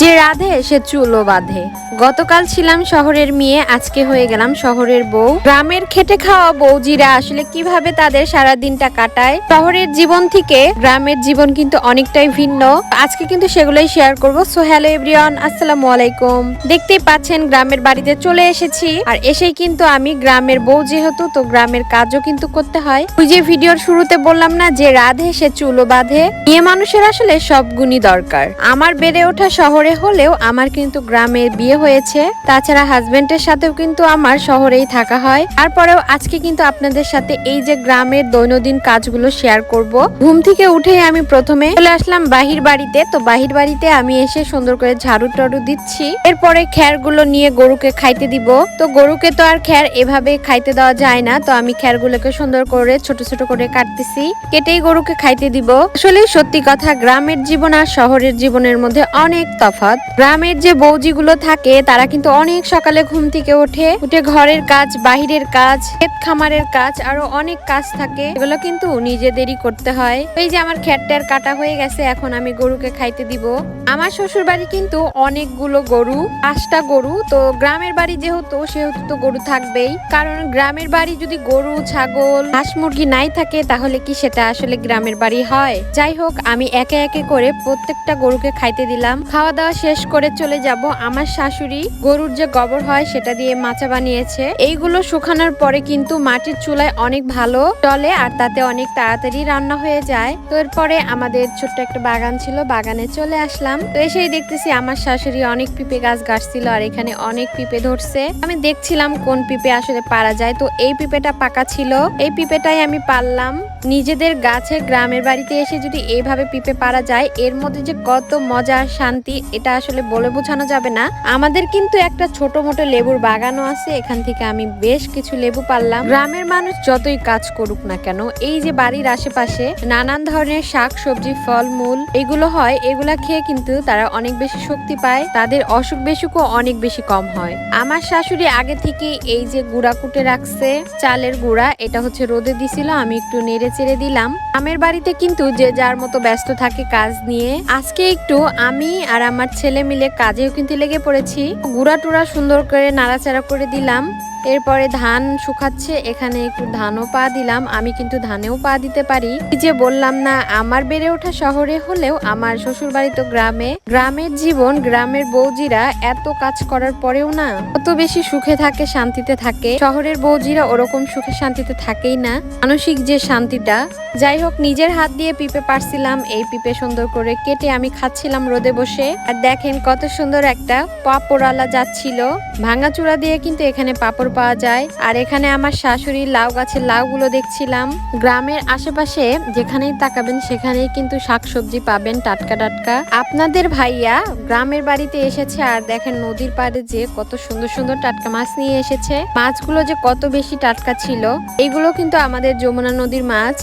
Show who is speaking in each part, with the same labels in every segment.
Speaker 1: যে রাধে, সে চুলো বাঁধে। গতকাল ছিলাম শহরের মেয়ে, আজকে হয়ে গেলাম শহরের বউ। গ্রামের খেটে খাওয়া বৌজিরা আসলে কীভাবে তাদের সারা দিনটা কাটায়? শহরের জীবন থেকে গ্রামের জীবন কিন্তু অনেকটাই ভিন্ন। আজকে কিন্তু সেগুলোই শেয়ার করব। সো হ্যালো এভরিওয়ান আসসালামু আলাইকুম। দেখতেই পাচ্ছেন, গ্রামের বাড়িতে চলে এসেছি। আর এসেই কিন্তু আমি গ্রামের বউ যেহেতু, তো গ্রামের কাজও কিন্তু করতে হয়। ওই যে ভিডিওর শুরুতে বললাম না, যে রাধে, সে চুলো বাঁধে। মেয়ে মানুষের আসলে সব গুণই দরকার। আমার বেড়ে ওঠা শহরে হলেও আমার কিন্তু গ্রামে বিয়ে হয়েছে। তাছাড়া হাজবেন্ডের সাথেও কিন্তু আমার শহরেই থাকা হয়। তারপরেও আজকে কিন্তু আপনাদের সাথে এই যে গ্রামের দৈনন্দিন কাজগুলো শেয়ার করব। ঘুম থেকে উঠেই আমি প্রথমে চলে আসলাম বাহির বাড়িতে। তো বাহির বাড়িতে আমি এসে সুন্দর করে ঝাড়ু টাড়ু দিচ্ছি। এরপরে খ্যারগুলো নিয়ে গরুকে খাইতে দিব। তো গরুকে তো আর খ্যার এভাবে খাইতে দেওয়া যায় না। তো আমি খ্যারগুলোকে সুন্দর করে ছোট ছোট করে কাটতেছি। কেটেই গরুকে খাইতে দিব। আসলে সত্যি কথা, গ্রামের জীবন আর শহরের জীবনের মধ্যে অনেক তফাৎ গ্রামের যে বৌজিগুলো থাকে, তারা কিন্তু অনেক সকালে ঘুম থেকে ওঠে। উঠে ঘরের কাজ, বাহিরের কাজ, ক্ষেত খামারের কাজ, আরও অনেক কাজ থাকে। এগুলো কিন্তু নিজেদেরই করতে হয়। এই যে আমার খ্যাটটার কাটা হয়ে গেছে, এখন আমি গরুকে খাইতে দিব। আমার শ্বশুর বাড়ি কিন্তু অনেকগুলো গরু, পাঁচটা গরু। তো গ্রামের বাড়ি যেহেতু, সেহেতু তো গরু থাকবেই। কারণ গ্রামের বাড়ি যদি গরু, ছাগল, হাঁস মুরগি নাই থাকে, তাহলে কি সেটা আসলে গ্রামের বাড়ি হয়? যাই হোক, আমি একে একে করে প্রত্যেকটা গরুকে খাইতে দিলাম। খাওয়া দাওয়া শেষ করে চলে যাব। আমার শাশুড়ি গরুর যে গোবর হয় সেটা দিয়ে মাচা বানিয়েছে। এইগুলো শুকানোর পরে কিন্তু মাটির চুলায় অনেক ভালো চলে আর তাতে অনেক তাড়াতাড়ি রান্না হয়ে যায়। তো এরপরে আমাদের ছোট্ট একটা বাগান ছিল, বাগানে চলে আসলাম। তো এসেই দেখতেছি আমার শাশুড়ি অনেক পিপে গাছ গাছছিল আর এখানে অনেক পিপে ধরছে। আমি দেখছিলাম কোন পিপে আসলে পারা যায়। তো এই পিপেটা পাকা ছিল। এই পিপেটাই আমি পারলাম নিজেদের গাছে গ্রামের বাড়িতে এসে যদি এইভাবে পিপে পারা যায়, এর মধ্যে যে কত মজা, শান্তি, এটা আসলে বলে বোঝানো যাবে না। আমাদের কিন্তু একটা ছোট মোটো লেবুর বাগানও আছে, এখান থেকে আমি বেশ কিছু লেবু পারলাম। গ্রামের মানুষ যতই কাজ করুক না কেন, এই যে বাড়ির আশেপাশে নানান ধরনের শাক, সবজি ফল মূল এগুলো হয়, এগুলা খেয়ে কিন্তু তারা অনেক বেশি শক্তি পায়, তাদের অসুখ বেসুখও অনেক বেশি কম হয়। আমার শাশুড়ি আগে থেকে এই যে গুঁড়া কুটে রাখছে, চালের গুঁড়া, এটা হচ্ছে রোদে দিছিল, আমি একটু নেড়ে চেড়ে দিলাম। আমের বাড়িতে কিন্তু যে যার মতো ব্যস্ত থাকে কাজ নিয়ে। আজকে একটু আমি আর আমার ছেলে মিলে কাজেও কিন্তু লেগে পড়েছি। গুড়া টুড়া সুন্দর করে নাড়াচাড়া করে দিলাম। এরপরে ধান শুকাচ্ছে, এখানে একটু ধানও পা দিলাম, আমি কিন্তু ধানেও পা দিতে পারি। যে বললাম না, আমার বেড়ে ওঠা শহরে হলেও আমার শ্বশুর বাড়ি তো গ্রামে, গ্রামের জীবন, গ্রামের বৌজিরা এত কাজ করার পরেও না অত বেশি সুখে থাকে, শান্তিতে থাকে। শহরের বৌজিরা ওরকম সুখে শান্তিতে থাকেই না। মানসিক যে শান্তিটা যাই হোক, নিজের হাত দিয়ে পিপে পারছিলাম, এই পিপে সুন্দর করে কেটে আমি খাচ্ছিলাম রোদে বসে। আর দেখেন কত সুন্দর একটা পাপড়ালা যাচ্ছিল। ভাঙাচুরা দিয়ে কিন্তু এখানে পাপড় পাওয়া যায়। আর এখানে আমার শাশুড়ি লাউ গাছের লাউগুলো দেখছিলাম। গ্রামের আশেপাশে যেখানেই তাকাবেন, সেখানেই কিন্তু শাকসবজি পাবেন টাটকা টাটকা। আপনাদের ভাইয়া গ্রামের বাড়িতে এসেছে আর দেখেন নদীর পাড়ে যে কত সুন্দর সুন্দর টাটকা মাছ নিয়ে এসেছে। মাছগুলো যে কত বেশি টাটকা ছিল এইগুলো কিন্তু আমাদের যমুনা নদীর মাছ।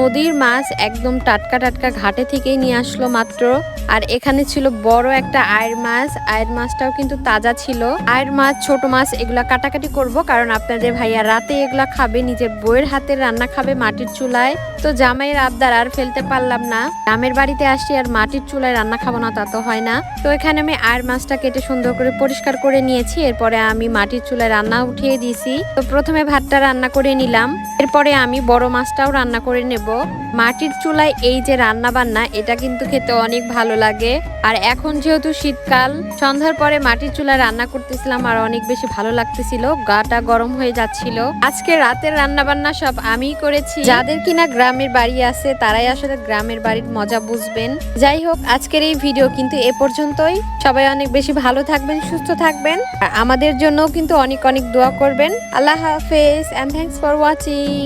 Speaker 1: নদীর মাছ একদম টাটকা টাটকা ঘাটে থেকেই নিয়ে আসলো মাত্র। আর এখানে ছিল বড় একটা আয়ের মাছ। আয়ের মাছটাও কিন্তু তাজা ছিল। আয়ের মাছ, ছোট মাছ, এগুলা কাটাকাটি করব কারণ আপনাদের ভাইয়া রাতে এগুলা খাবে নিজের বইয়ের হাতের রান্না খাবে মাটির চুলায়। তো জামাইয়ের আবদার আর ফেলতে পারলাম না। গ্রামের বাড়িতে আসি আর মাটির চুলায় রান্না খাব না তা তো হয় না। তো এখানে আমি আয়ের মাছটা কেটে সুন্দর করে পরিষ্কার করে নিয়েছি। এরপরে আমি মাটির চুলায় রান্না উঠিয়ে দিয়েছি। তো প্রথমে ভাতটা রান্না করে নিলাম। এরপরে আমি বড় মাছটাও রান্না করে নেব। মাটির চুলায় এই যে রান্না বান্না এটা কিন্তু খেতে অনেক ভালো লাগে। আর এখন যেহেতু শীতকাল, সন্ধ্যার পরে মাটির চুলায় রান্না করতেছিলাম আর অনেক বেশি ভালো লাগতেছিল, গাটা গরম হয়ে যাচ্ছিল। আজকে রাতের রান্না বান্না সব আমিই করেছি। যাদের কিনা গ্রামের বাড়ি আছে, তারাই আসলে গ্রামের বাড়ির মজা বুঝবেন। যাই হোক, আজকের এই ভিডিও কিন্তু এ পর্যন্তই। সবাই অনেক বেশি ভালো থাকবেন, সুস্থ থাকবেন। আর আমাদের জন্য কিন্তু অনেক অনেক দোয়া করবেন। আল্লাহ হাফেজ অ্যান্ড থ্যাংকস ফর ওয়াচিং